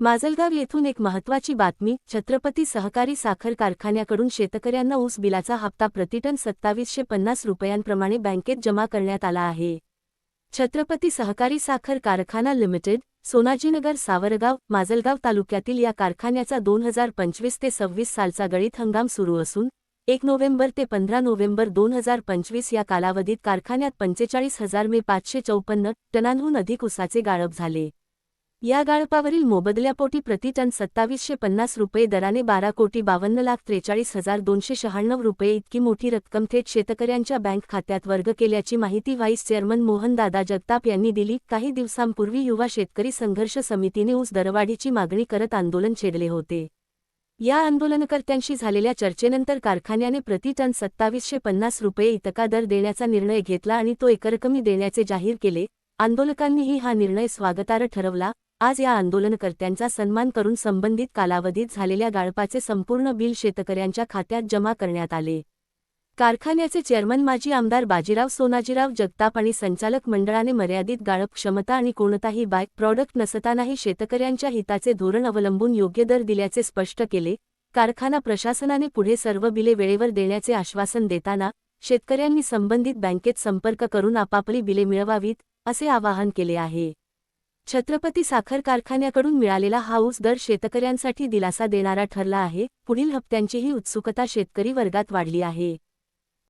माजलगाव येथून एक महत्त्वाची बातमी छत्रपती सहकारी साखर कारखान्याकडून शेतकऱ्यांना ऊस बिलाचा हप्ता प्रतिटन सत्तावीसशे पन्नास रुपयांप्रमाणे बँकेत जमा करण्यात आला आहे. छत्रपती सहकारी साखर कारखाना लिमिटेड सोनाजीनगर सावरगाव माजलगाव तालुक्यातील या कारखान्याचा दोन हजार पंचवीस ते सव्वीस सालचा गळीत हंगाम सुरू असून एक नोव्हेंबर ते पंधरा नोव्हेंबर दोन हजार पंचवीस या कालावधीत कारखान्यात पंचेचाळीस हजार मे पाचशे चौपन्न टनांहून अधिक उसाचे गाळप झाले. या गाळपावरील मोबदल्यापोटी प्रतिटन सत्तावीसशे पन्नास रुपये दराने बारा कोटी बावन्न लाख त्रेचाळीस हजार दोनशे शहाण्णव रुपये इतकी मोठी रक्कम थेट शेतकऱ्यांच्या बँक खात्यात वर्ग केल्याची माहिती व्हाईस चेअरमन मोहनदादा जगताप यांनी दिली. काही दिवसांपूर्वी युवा शेतकरी संघर्ष समितीने ऊस दरवाढीची मागणी करत आंदोलन छेडले होते. या आंदोलनकर्त्यांशी झालेल्या चर्चेनंतर कारखान्याने प्रति टन सत्तावीसशे पन्नास रुपये इतका दर देण्याचा निर्णय घेतला आणि तो एकरकमी देण्याचे जाहीर केले. आंदोलकांनीही हा निर्णय स्वागतार्ह ठरवला. आज या आंदोलनकर्त्यांचा सन्मान करून संबंधित कालावधीत झालेल्या गाळपाचे संपूर्ण बिल शेतकऱ्यांच्या खात्यात जमा करण्यात आले. कारखान्याचे चेअरमन माजी आमदार बाजीराव सोनाजीराव जगताप आणि संचालक मंडळाने मर्यादित गाळप क्षमता आणि कोणताही बायक प्रॉडक्ट नसतानाही शेतकऱ्यांच्या हिताचे धोरण अवलंबून योग्य दर दिल्याचे स्पष्ट केले. कारखाना प्रशासनाने पुढे सर्व बिले वेळेवर देण्याचे आश्वासन देताना शेतकऱ्यांनी संबंधित बँकेत संपर्क करून आपापली बिले मिळवावीत असे आवाहन केले आहे. छत्रपती साखर कारखान्याकडून मिळालेला हा ऊस दर शेतकऱ्यांसाठी दिलासा देणारा ठरला आहे. पुढील हप्त्यांचीही उत्सुकता शेतकरी वर्गात वाढली आहे.